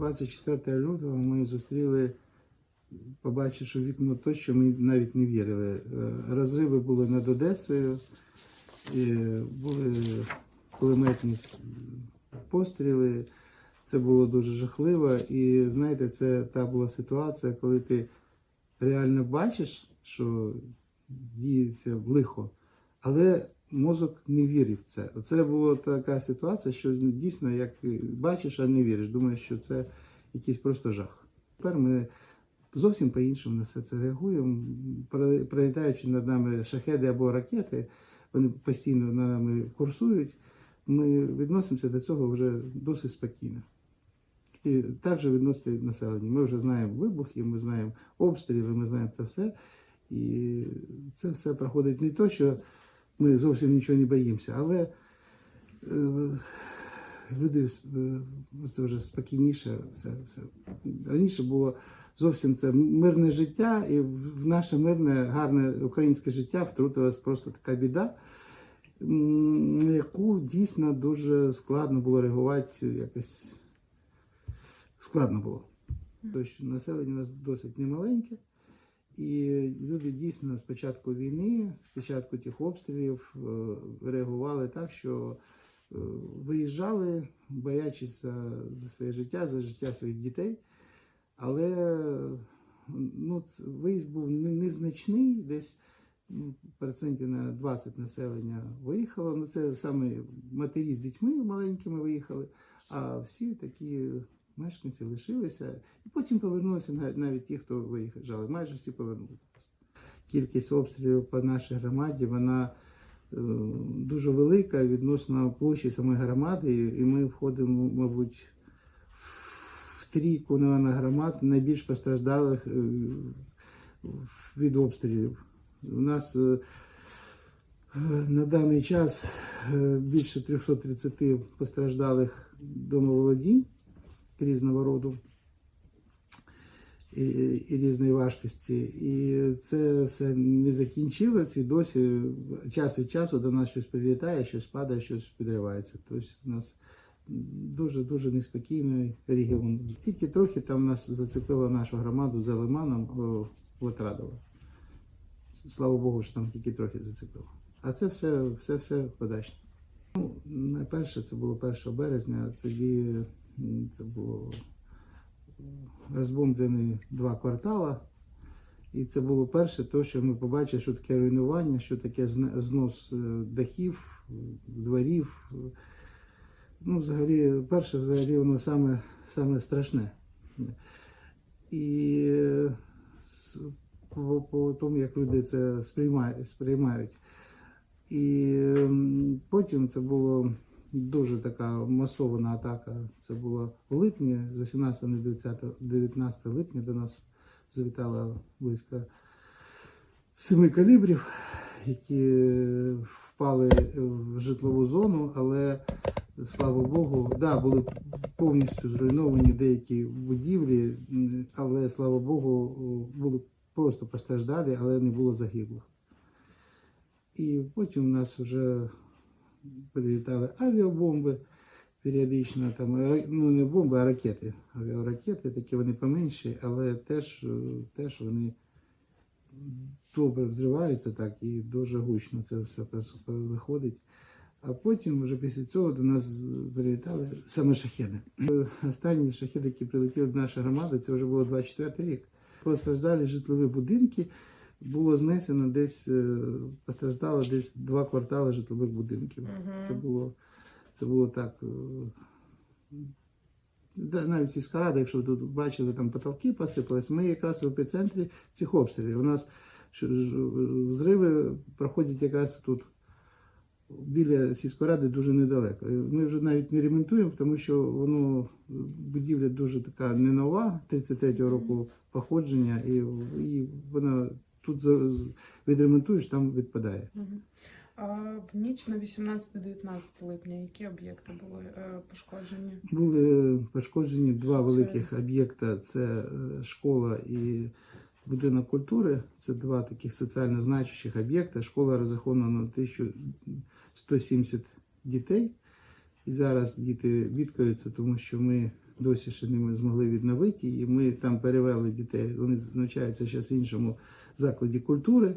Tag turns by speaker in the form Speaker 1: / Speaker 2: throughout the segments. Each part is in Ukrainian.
Speaker 1: 24 лютого ми зустріли, побачивши вікно то, що ми навіть не вірили. Е, Розриви були над Одесою, були кулеметні постріли. Це було дуже жахливо. І знаєте, це та була ситуація, коли ти реально бачиш, що діється лихо, але мозок не вірив в це. Це була така ситуація, що дійсно, як бачиш, а не віриш. Думаєш, що це якийсь просто жах. Тепер ми зовсім по-іншому на все це реагуємо. Прилітаючи над нами шахеди або ракети, вони постійно над нами курсують. Ми відносимося до цього вже досить спокійно. І також відноситься населення. Ми вже знаємо вибухи, ми знаємо обстріли, ми знаємо це все. І це все проходить не то, що ми зовсім нічого не боїмося, але е, люди е, це вже спокійніше. Все, все. Раніше було зовсім це мирне життя, і в наше мирне, гарне українське життя втрутилась просто така біда, на яку дійсно дуже складно було реагувати якось складно було. Що населення у нас досить немаленьке, і люди дійсно з початку війни, з початку тих обстрілів е, реагували так, що е, виїжджали, боячись за, своє життя, за життя своїх дітей. Але ну, виїзд був незначний, десь ну, процентів на 20 населення виїхало. Ну, це саме матері з дітьми маленькими виїхали, а всі такі мешканці лишилися. І потім повернулися навіть, ті, хто виїжджали. Майже всі повернулися. Кількість обстрілів по нашій громаді, вона е, дуже велика відносно площі самої громади, і ми входимо, мабуть, в трійку наверно, громад найбільш постраждалих е, від обстрілів. У нас е, на даний час більше 330 постраждалих домоволодінь різного роду і, і різної важкості. І це все не закінчилось, і досі час від часу до нас щось прилітає, щось падає, щось підривається. Тобто у нас дуже дуже неспокійний регіон. Тільки трохи там нас зацепило нашу громаду за лиманом о, Латрадово. Слава Богу, що там тільки трохи зацепило. А це все, все, все подачне. Ну, найперше, це було 1 березня, м, це було розбомблені два квартала. І це було перше, то, що ми побачили, що таке руйнування, що таке знос е, дахів, е, дворів. Ну, взагалі, перше, взагалі, воно саме, саме страшне. І е, по, по тому, як люди це сприймають. І потім це було дуже така масована атака. Це було в липні, з 18 на 20 19 липня до нас завітало близько семи калібрів, які впали в житлову зону, але слава Богу, да, були повністю зруйновані деякі будівлі, але слава Богу, були просто постраждалі, але не було загиблих. І потім у нас вже прилітали авіабомби періодично, там, ну не бомби, а ракети. Авіаракети, такі вони поменші, але теж, теж вони добре взриваються так і дуже гучно це все виходить. А потім, вже після цього, до нас прилітали саме шахеди. Останні шахеди, які прилетіли до нашої громади, це вже було 24 рік. Постраждалі житлові будинки. Було знесено десь, е, постраждало десь два квартали житлових будинків.
Speaker 2: Мгм.
Speaker 1: Це було, це було так. е, Навіть сільська рада, якщо ви тут бачили, там потолки посипались, ми якраз в епіцентрі цих обстрілів. У нас взриви проходять якраз тут біля сільської ради дуже недалеко. Ми вже навіть не ремонтуємо, тому що воно будівля дуже така не нова, 33-го року походження, і, і вона тут відремонтуєш, там відпадає.
Speaker 2: А в ніч на 18-19 липня які об'єкти були е, пошкоджені?
Speaker 1: Були пошкоджені два великих об'єкта: це е, школа і будинок культури. Це два таких соціально значущих об'єкта. Школа розрахована на 1170 дітей. І зараз діти бідкаються, тому що ми досі ще не змогли відновити. І ми там перевели дітей. Вони навчаються зараз в іншому закладі культури.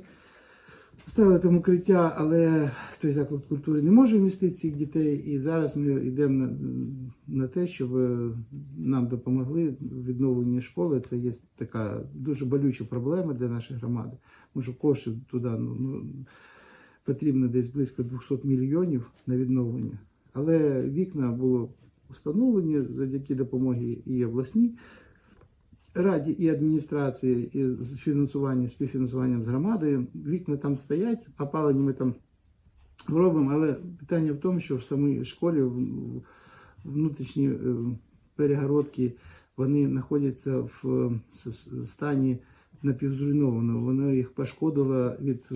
Speaker 1: Ставили там укриття, але той заклад культури не може вмістити цих дітей. І зараз ми йдемо на, на те, щоб нам допомогли в відновленні школи. Це є така дуже болюча проблема для нашої громади. Тому що коштів туди ну, ну, потрібно десь близько 200 мільйонів на відновлення. Але вікна було встановлені завдяки допомоги і обласній раді, і адміністрації, і з фінансуванням, співфінансуванням з громадою. Вікна там стоять, опалення ми там робимо, але питання в тому, що в самій школі внутрішні е, перегородки вони знаходяться в е, стані напівзруйнованого. Воно їх пошкодило від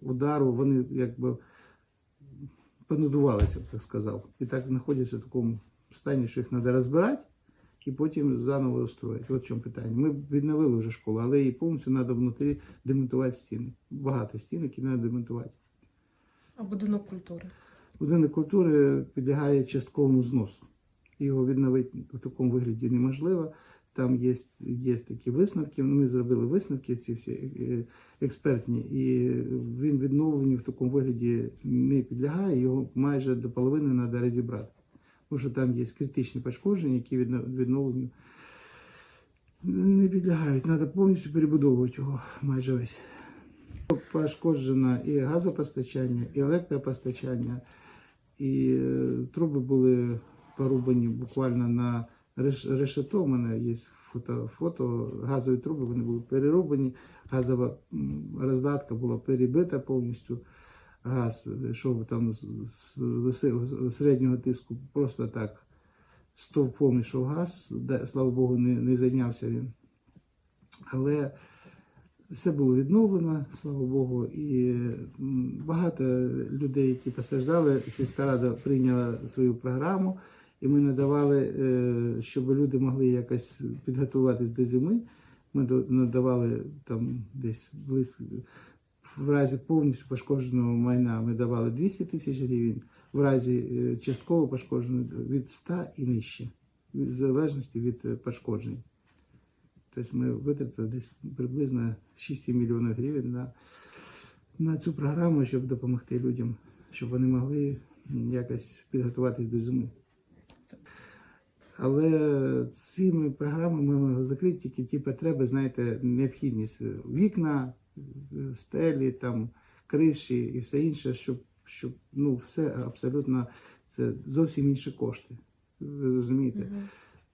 Speaker 1: удару, вони якби понадувалися, так сказав. І так знаходяться в такому стані, що їх треба розбирати і потім заново устроїти. От в чому питання. Ми відновили вже школу, але її повністю треба внутрі демонтувати стіни. Багато стін, які треба демонтувати.
Speaker 2: А будинок культури.
Speaker 1: Будинок культури підлягає частковому зносу. Його відновити в такому вигляді неможливо. Там є, є такі висновки. Ми зробили висновки, ці всі е, експертні, і він відновленню в такому вигляді не підлягає. Його майже до половини треба розібрати. Тому що там є критичні пошкодження, які відно- відновленню не підлягають. Треба повністю перебудовувати його майже весь. Пошкоджено і газопостачання, і електропостачання, і е, труби були порубані буквально на решето. У мене є фото, фото газові труби, вони були перерубані, газова роздатка була перебита повністю. Газ, що там з, з середнього тиску, просто так стовпом йшов газ, де, слава Богу, не, не зайнявся він. Але все було відновлено, слава Богу, і багато людей, які постраждали, сільська рада прийняла свою програму, і ми надавали, е, щоб люди могли якось підготуватись до зими. Ми надавали там десь близько в разі повністю пошкодженого майна ми давали 200 тисяч гривень, в разі е, частково пошкодженого від 100 і нижче, в залежності від е, пошкоджень. Тобто ми витратили десь приблизно 6 мільйонів гривень на, на цю програму, щоб допомогти людям, щоб вони могли якось підготуватись до зими. Але цими програмами ми закрити тільки ті потреби, знаєте, необхідність вікна, стелі, там, криші і все інше, щоб, щоб ну, все абсолютно це зовсім інші кошти. Ви розумієте?
Speaker 2: Мгм.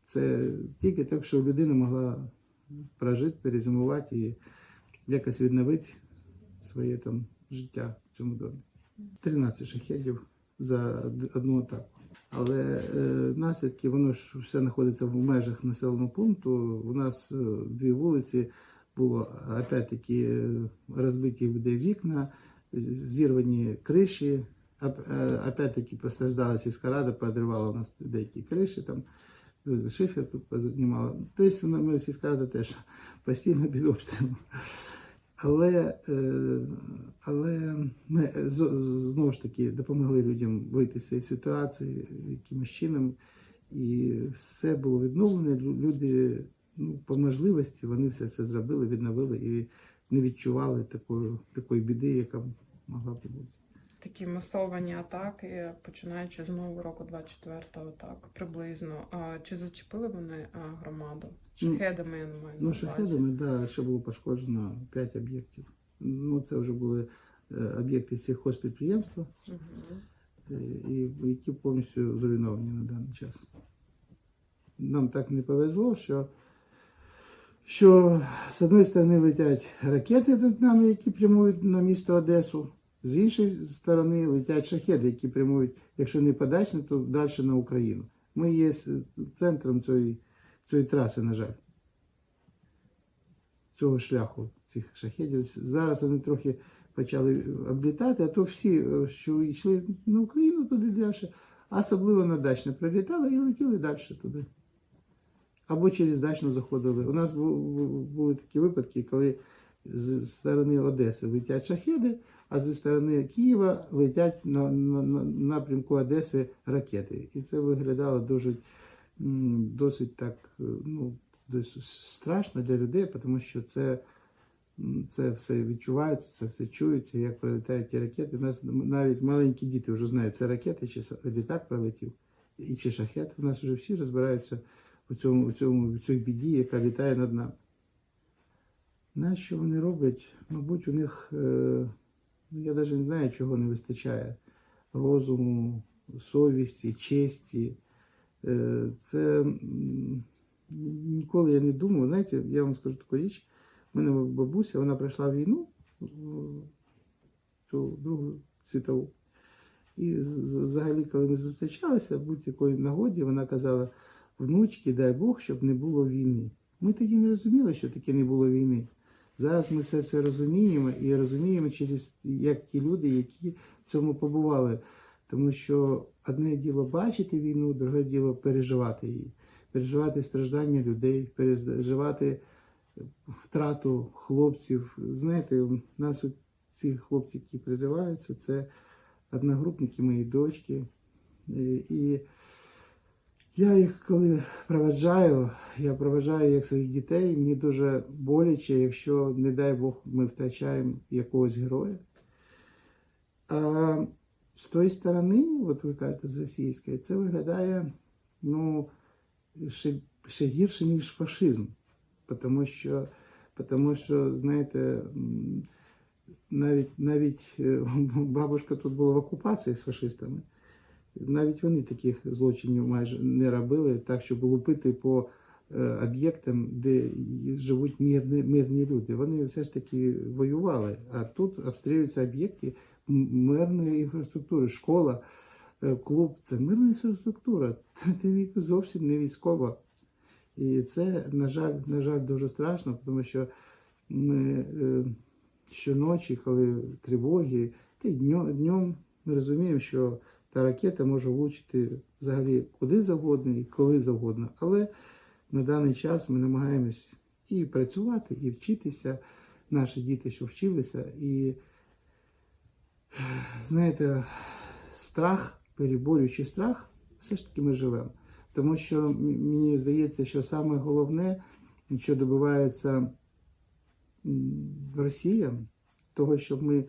Speaker 1: Це тільки так, щоб людина могла прожити, перезимувати і якось відновити своє там життя в цьому домі. 13 шахедів за одну атаку. Але е, наслідки, воно ж все знаходиться в межах населеного пункту. У нас е, дві вулиці було опять-таки е, розбиті людей вікна, е, зірвані криші. Е, Опять-таки постраждала сільська рада, подривала у нас деякі криші, там шифер тут познімала. Тобто вона- ми сільська рада теж постійно під обстрілом. Але, але ми знову ж таки допомогли людям вийти з цієї ситуації якимось чином. І все було відновлено. Люди ну, по можливості вони все це зробили, відновили і не відчували такої, такої біди, яка могла б бути.
Speaker 2: Такі масовані атаки, починаючи з нового року 24-го, так, приблизно. А, чи зачепили вони громаду?
Speaker 1: Ну,
Speaker 2: Шахедами, я не маю
Speaker 1: Ну, шахедами, да, ще було пошкоджено 5 об'єктів. Ну, це вже були е, об'єкти сільхозпідприємства, е, і які повністю зруйновані на даний час. Нам так не повезло, що, що з одної сторони летять ракети над нами, які прямують на місто Одесу, з іншої сторони летять шахеди, які прямують, якщо не подачно, то далі на Україну. Ми є центром цієї, цієї траси, на жаль, цього шляху цих шахедів. Зараз вони трохи почали облітати, а то всі, е, що йшли на Україну туди далі, особливо на Дачне, прилітали і летіли далі туди. Або через Дачну заходили. У нас бу- бу- були такі випадки, коли з сторони Одеси летять шахеди, а зі сторони Києва летять на, на, на напрямку Одеси ракети. І це виглядало дуже досить так, е, ну, досить страшно для людей, тому що це, це все відчувається, це все чується, як прилітають ті ракети. У нас навіть маленькі діти вже знають, це ракети чи літак прилетів, і чи шахет. У нас вже всі розбираються у цьому, у цьому, у цій біді, яка літає над нами. На що вони роблять? Мабуть, у них, е, ну, я навіть не знаю, чого не вистачає. Розуму, совісті, честі. Е, Це ніколи я не думав. Знаєте, я вам скажу таку річ. У мене бабуся, вона пройшла війну, в цю Другу світову. І взагалі, коли ми зустрічалися, в будь-якої нагоді, вона казала: внучки, дай Бог, щоб не було війни. Ми тоді не розуміли, що таке не було війни. Зараз ми все це розуміємо і розуміємо через як ті люди, які в цьому побували. Тому що одне діло бачити війну, друге діло переживати її, переживати страждання людей, переживати втрату хлопців. Знаєте, у нас ці хлопці, які призиваються, це одногрупники моєї дочки. І- І я їх коли проведжаю, я проведжаю як своїх дітей. Мені дуже боляче, якщо, не дай Бог, ми втрачаємо якогось героя. А з тої сторони, от ви кажете, з російської, це виглядає ну, ще, ще гірше, ніж фашизм. Тому що, тому що знаєте, навіть, навіть е, бабушка тут була в окупації з фашистами. Навіть вони таких злочинів майже не робили, так щоб лупити по е, об'єктам, де живуть мирні, мирні люди. Вони все ж таки воювали, а тут обстрілюються об'єкти мирної інфраструктури, школа, е, клуб це мирна інфраструктура, це зовсім не військова. І це, на жаль, на жаль, дуже страшно, тому що ми е, щоночі, коли тривоги, та й днем, днем ми розуміємо, що та ракета може влучити взагалі куди завгодно і коли завгодно. Але на даний час ми намагаємось і працювати, і вчитися. Наші діти, що вчилися, і знаєте, страх, переборюючи страх, все ж таки ми живемо. Тому що мені здається, що саме головне, що добивається Росія, того, щоб ми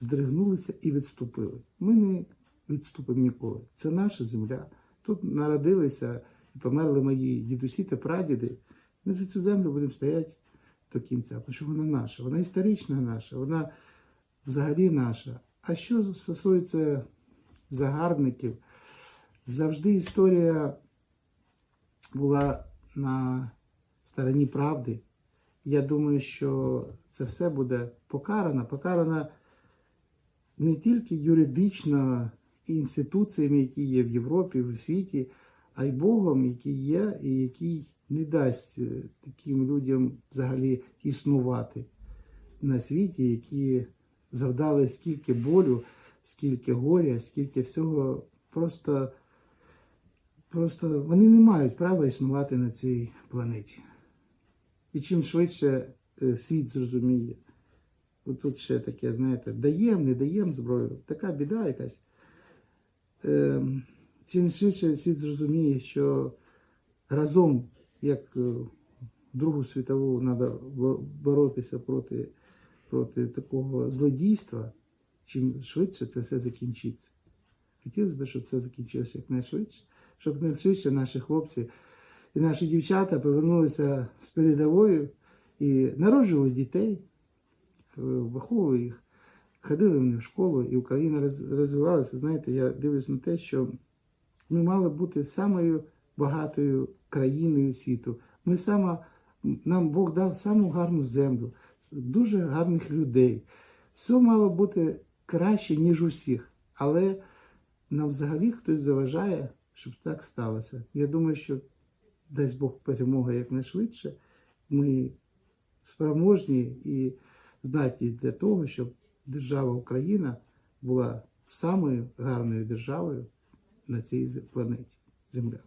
Speaker 1: здригнулися і відступили. Ми не відступимо ніколи. Це наша земля. Тут народилися і померли мої дідусі та прадіди. Ми за цю землю будемо стояти до кінця, тому що вона наша, вона історична наша, вона взагалі наша. А що стосується загарбників, завжди історія була на стороні правди. Я думаю, що це все буде покарано. Покарано не тільки юридично інституціями, які є в Європі, в світі, а й Богом, який є, і який не дасть е, таким людям взагалі існувати на світі, які завдали скільки болю, скільки горя, скільки всього. Просто, просто вони не мають права існувати на цій планеті. І чим швидше е, світ зрозуміє, тут ще таке, знаєте, даємо, не даємо зброю, така біда якась. Е, чим швидше світ зрозуміє, що разом, як е, Другу світову, треба боротися проти, проти такого злодійства, чим швидше це все закінчиться. Хотілося б, щоб це закінчилося якнайшвидше, щоб якнайшвидше наші хлопці і наші дівчата повернулися з передовою і народжували дітей, е, виховували їх, ходили вони в школу, і Україна розвивалася. Знаєте, я дивлюсь на те, що ми мали бути самою багатою країною світу. Ми сама, нам Бог дав саму гарну землю, дуже гарних людей. Все мало бути краще, ніж усіх. Але нам взагалі хтось заважає, щоб так сталося. Я думаю, що дасть Бог перемога якнайшвидше. Ми спроможні і здатні для того, щоб держава Україна була самою гарною державою на цій планеті Земля.